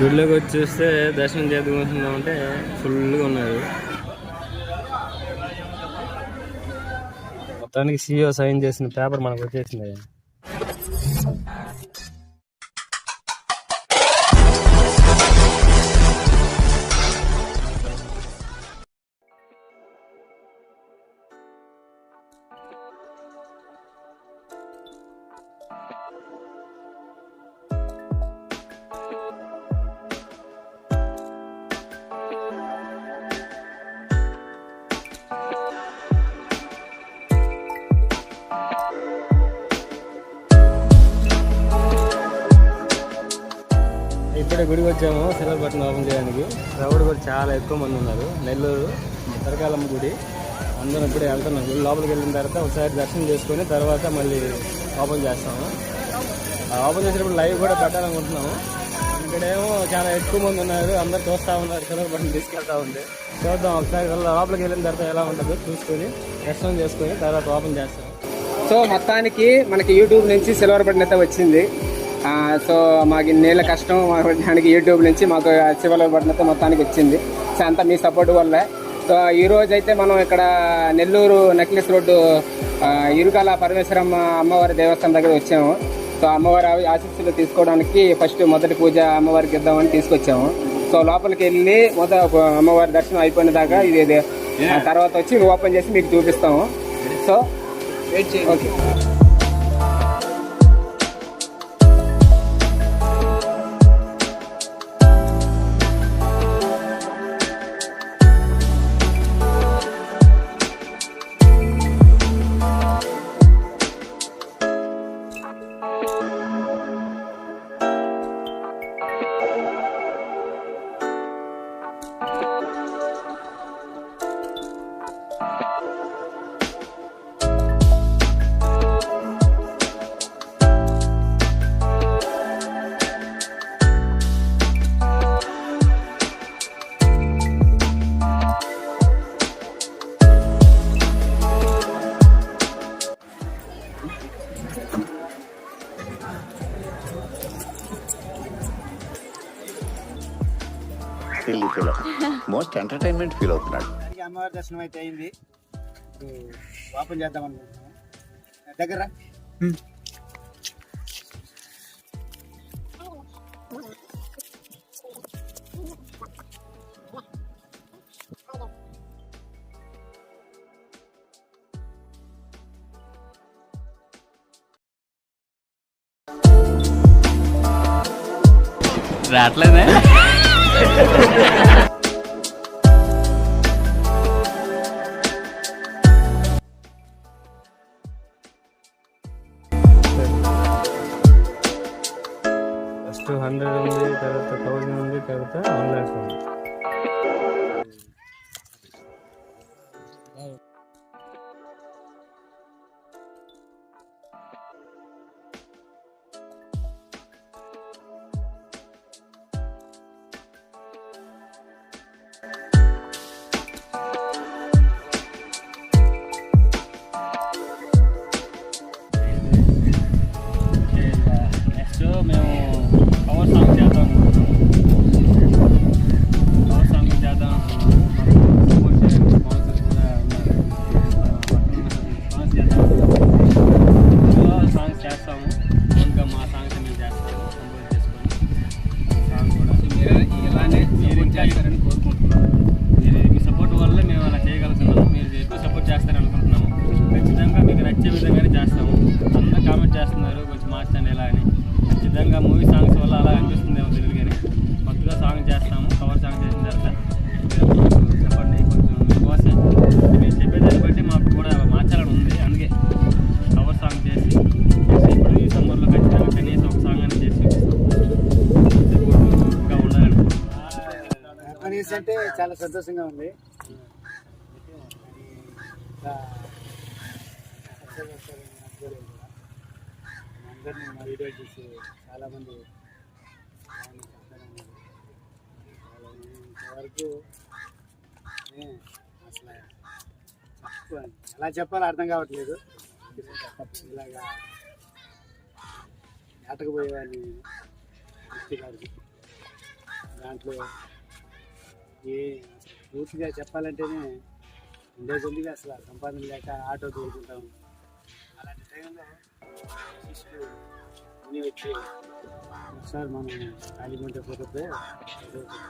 గుడిలోకి వచ్చి చూస్తే దర్శనం చేద్దాం అంటే ఫుల్గా ఉన్నారు. మొత్తానికి సీఓ సైన్ చేసిన పేపర్ మనకు వచ్చేసింది. ఇప్పుడే గుడికి వచ్చాము శిలపట్నం ఓపెన్ చేయడానికి. క్రౌడ్ కూడా చాలా ఎక్కువ మంది ఉన్నారు. నెల్లూరు తరకాలమ్మ గుడి. అందరం ఇప్పుడే వెళ్తున్నాం. గుడి లోపలికి వెళ్ళిన తర్వాత ఒకసారి దర్శనం చేసుకొని తర్వాత మళ్ళీ ఓపెన్ చేస్తాము. ఆ ఓపెన్ చేసినప్పుడు లైవ్ కూడా పెట్టాలనుకుంటున్నాము ఇక్కడేమో చాలా ఎక్కువ మంది ఉన్నారు. అందరు చూస్తూ ఉన్నారు. శిలపట్నం తీసుకెళ్తా ఉంది చూద్దాం ఒకసారి. లోపలికి వెళ్ళిన తర్వాత ఎలా ఉంటుందో చూసుకొని దర్శనం చేసుకొని తర్వాత ఓపెన్ చేస్తాం సో మొత్తానికి మనకి యూట్యూబ్ నుంచి సిల్వర్ బటన్ అయితే వచ్చింది. సో మాకు నీళ్ళ కష్టం మాకు దానికి యూట్యూబ్ నుంచి మాకు బటన్ అయితే మొత్తానికి వచ్చింది. సో అంతా మీ సపోర్ట్ వల్లే. సో ఈ రోజు అయితే మనం ఇక్కడ నెల్లూరు నెక్లెస్ రోడ్డు ఇరుకాల పరమేశ్వరమ్మ అమ్మవారి దేవస్థానం దగ్గర వచ్చాము. సో అమ్మవారి ఆశీస్సులు తీసుకోవడానికి ఫస్ట్ మొదటి పూజ అమ్మవారికి ఇద్దామని తీసుకొచ్చాము. సో లోపలికి వెళ్ళి మొదట అమ్మవారి దర్శనం అయిపోయిన దాకా ఇది తర్వాత వచ్చి ఓపెన్ చేసి మీకు చూపిస్తాము. So okay. Most entertainment feel అవుతున్నాడు అమ్మవారి దర్శనం అయితే అయింది. ఇప్పుడు ఓపెన్ చేద్దాం అనుకుంటున్నాం. దగ్గర రావట్లేదే? ఫస్ట్ హండ్రెడ్ ఉంది తర్వాత థౌజండ్ ఉంది తర్వాత వన్ ల్యాక్ ఉంది. ఉండాలనుకుంటున్నాను అంటే చాలా సంతోషంగా ఉంది. ఇంకా అందరినీ వీడియో చూసి చాలామంది చాలా ఇంతవరకు ఏ, అసలు ఎలా చెప్పాలో అర్థం కావట్లేదు. ఇలాగా ఆటకపోయేవాడిని వ్యక్తి దాంట్లో ఏ పూర్తిగా చెప్పాలంటేనే ఉండేది ఉంది అసలు సంపాదన లేక ఆటో తోలుకుంటాం అలాంటి టైంలో శిష్యులు వచ్చి సార్ మనం ఖాళీ ఉంటే పోతే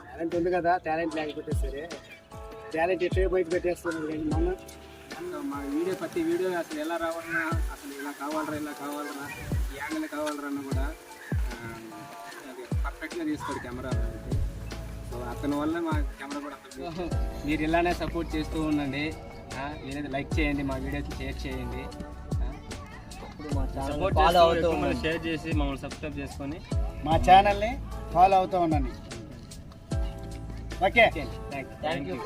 టాలెంట్ ఉంది కదా టాలెంట్ లేకపోతే సరే. టాలెంట్ ఎట్టే బయట పెట్టేస్తున్నారు కానీ మొన్న మా వీడియో ప్రతి వీడియో అసలు ఎలా రావాలన్నా అసలు ఇలా కావాలరా ఇలా కావాలరా ఈ యాంగిల్ కావాలరా అన్న కూడా పర్ఫెక్ట్గా తీసుకోడు కెమెరా అతని వల్ల మా కెమెరా కూడా మీరు ఇలానే సపోర్ట్ చేస్తూ ఉండండి. ఆ, మీరైతే లైక్ చేయండి మా వీడియోస్ షేర్ చేయండి. సపోర్ట్ చేస్తూ షేర్ చేసి మమ్మల్ని సబ్స్క్రైబ్ చేసుకొని మా ఛానల్ని ఫాలో అవుతూ ఉండండి. Okay thank you thank you